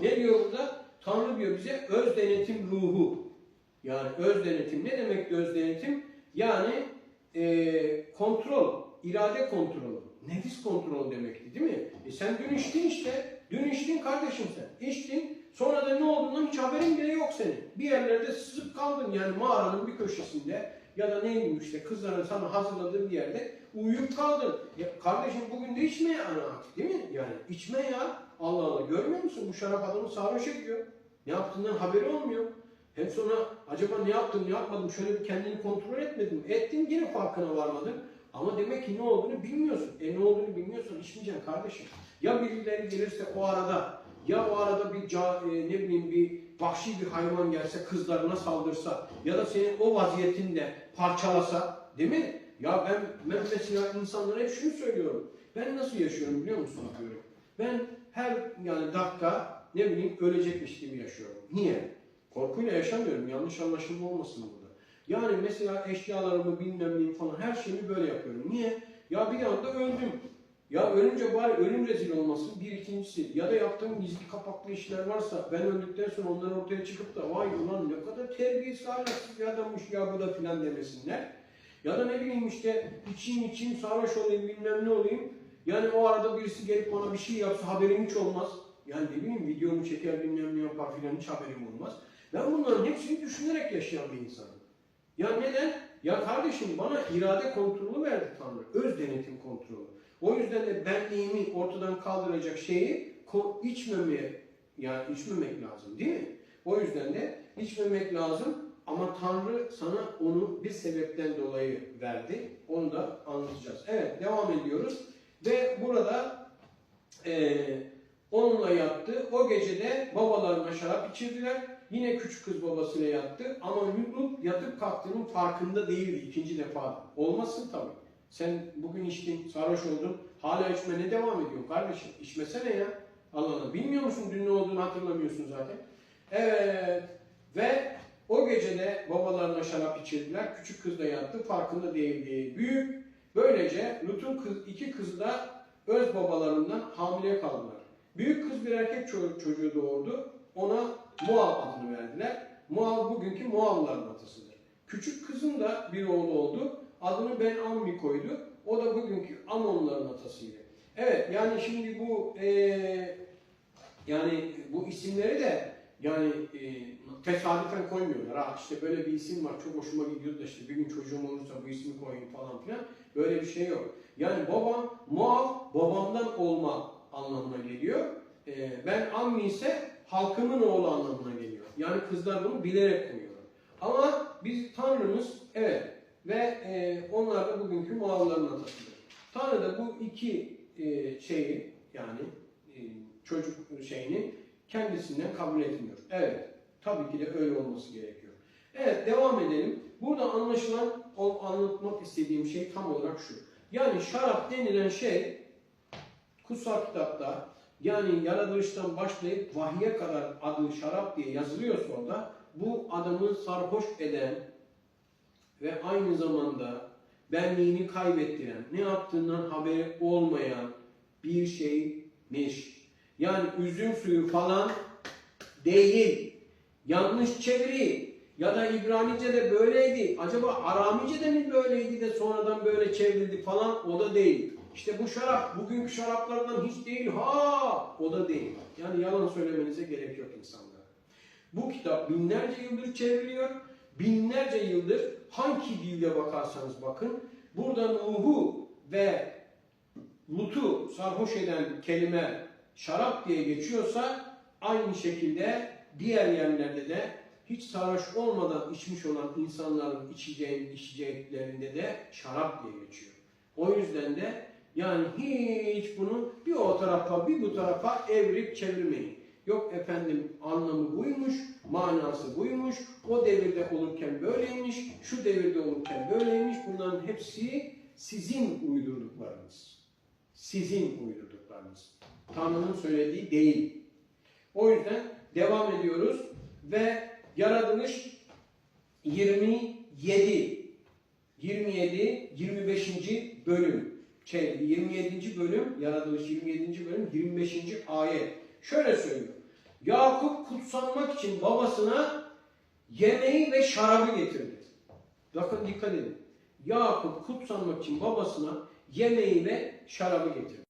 Ne diyor burada? Tanrı diyor bize öz denetim ruhu. Yani öz denetim ne demek öz denetim? Yani e, kontrol, irade kontrolü, nefis kontrolü demekti değil mi? E sen dün içtin işte, dün içtin kardeşim sen. İçtin, sonra da ne olduğundan hiç haberin bile yok senin. Bir yerlerde sızıp kaldın yani mağaranın bir köşesinde ya da neyim işte kızların sana hazırladığı bir yerde uyuyup kaldın. Ya kardeşim bugün de içme ya artık değil mi? Yani içme ya. Bu şarap adamı sarhoş ediyor. Ne yaptığından haberi olmuyor. Hem sonra acaba ne yaptım ne yapmadım şöyle bir kendini kontrol etmedim. Ettin yine farkına varmadın. Ama demek ki ne olduğunu bilmiyorsun. E ne olduğunu bilmiyorsan içmeyeceksin kardeşim. Ya birileri gelirse o arada ya o arada bir ca, e, ne bileyim bir vahşi bir hayvan gelse kızlarına saldırsa ya da senin o vaziyetinde parçalasa değil mi? Ya ben, ben mesela insanlara hep şunu söylüyorum. Ben nasıl yaşıyorum biliyor musun diyorum. Ben her yani dakika ne bileyim ölecekmiş gibi yaşıyorum. Niye? Korkuyla yaşamıyorum. Yanlış anlaşılma olmasın burada. Yani mesela eşyalarımı bilmem neyim falan her şeyimi böyle yapıyorum. Niye? Ya bir anda öldüm. Ya ölünce bari ölüm rezil olmasın bir ikincisi. Ya da yaptığım gizli kapaklı işler varsa ben öldükten sonra onlar ortaya çıkıp da vay ulan ne kadar terbiyesiz ahlaksız bir adammış ya bu da filan demesinler. Ya da ne bileyim işte içeyim içeyim sarhoş olayım bilmem ne olayım. Yani o arada birisi gelip bana bir şey yapsa haberim hiç olmaz. Yani ne bileyim videomu çeker bilmem ne yapar filan hiç haberim olmaz. Ben bunların hepsini düşünerek yaşayan bir insanım. Ya neden? Ya kardeşim bana irade kontrolü verdi Tanrı. Öz denetim kontrolü. O yüzden de benliğimi ortadan kaldıracak şeyi içmemeye yani içmemek lazım değil mi? O yüzden de içmemek lazım ama Tanrı sana onu bir sebepten dolayı verdi. Onu da anlatacağız. Evet devam ediyoruz. Ve burada eee onunla yattı. O gecede babalarına şarap içirdiler. Yine küçük kız babasıyla yattı. Ama Lut yatıp kalktığının farkında değildi ikinci defa. Olmasın tabii. Sen bugün içtin, sarhoş oldun. Hala içmene devam ediyor kardeşim. İçmesene ya. Allah Allah. Bilmiyor musun dün ne olduğunu hatırlamıyorsun zaten. Evet. Ve o gecede babalarına şarap içirdiler. Küçük kız da yattı. Farkında değildi. Büyük. Böylece Lut'un kız, iki kızı da öz babalarından hamile kaldılar. Büyük kız bir erkek ço- çocuğu doğurdu. Ona Moab adını verdiler. Moab bugünkü Moabların atasıdır. Küçük kızın da bir oğlu oldu. Adını Ben Ammi koydu. O da bugünkü Amonların atasıydı. Evet yani şimdi bu eee, yani bu isimleri de yani eee, tesadüfen koymuyorlar. Ha işte böyle bir isim var çok hoşuma gidiyor da işte bir gün çocuğum olursa bu ismi koyayım falan filan. Böyle bir şey yok. Yani babam Moab babamdan olma anlamına geliyor. Eee, ben Ammi ise halkımın oğlu anlamına geliyor. Yani kızlar bunu bilerek koyuyorlar. Ama biz Tanrımız evet ve e, onlar da bugünkü Moğolların atasıdır. Tanrı da bu iki e, şeyi yani e, çocuk şeyini kendisinden kabul etmiyor. Evet tabii ki de öyle olması gerekiyor. Evet devam edelim. Burada anlaşılan anlatmak istediğim şey tam olarak şu. Yani şarap denilen şey kutsal kitapta yani yaratılıştan başlayıp vahye kadar adı şarap diye yazılıyorsa orada bu adamı sarhoş eden ve aynı zamanda benliğini kaybettiren, ne yaptığından haberi olmayan bir şeymiş. Yani üzüm suyu falan değil. Yanlış çeviri ya da İbranice'de böyleydi. Acaba Aramice'de mi böyleydi de sonradan böyle çevrildi falan o da değil. İşte bu şarap bugünkü şaraplardan hiç değil. Ha o da değil. Yani yalan söylemenize gerek yok insanlara. Bu kitap binlerce yıldır çevriliyor. Binlerce yıldır hangi dilde bakarsanız bakın burada Nuh'u ve Lut'u sarhoş eden kelime şarap diye geçiyorsa aynı şekilde diğer yerlerde de hiç sarhoş olmadan içmiş olan insanların içeceğin içeceklerinde de şarap diye geçiyor. O yüzden de yani hiç bunu bir o tarafa bir bu tarafa evrip çevirmeyin. Yok efendim anlamı buymuş, manası buymuş, o devirde olurken böyleymiş, şu devirde olurken böyleymiş. Bunların hepsi sizin uydurduklarınız. Sizin uydurduklarınız. Tanrı'nın söylediği değil. O yüzden devam ediyoruz ve yaratılış 27 27 25. bölüm şey 27. bölüm yaratılış 27. bölüm 25. ayet Şöyle söylüyor. Yakup kutsanmak için babasına yemeği ve şarabı getirdi. Bakın dikkat edin. Yakup kutsanmak için babasına yemeği ve şarabı getirdi.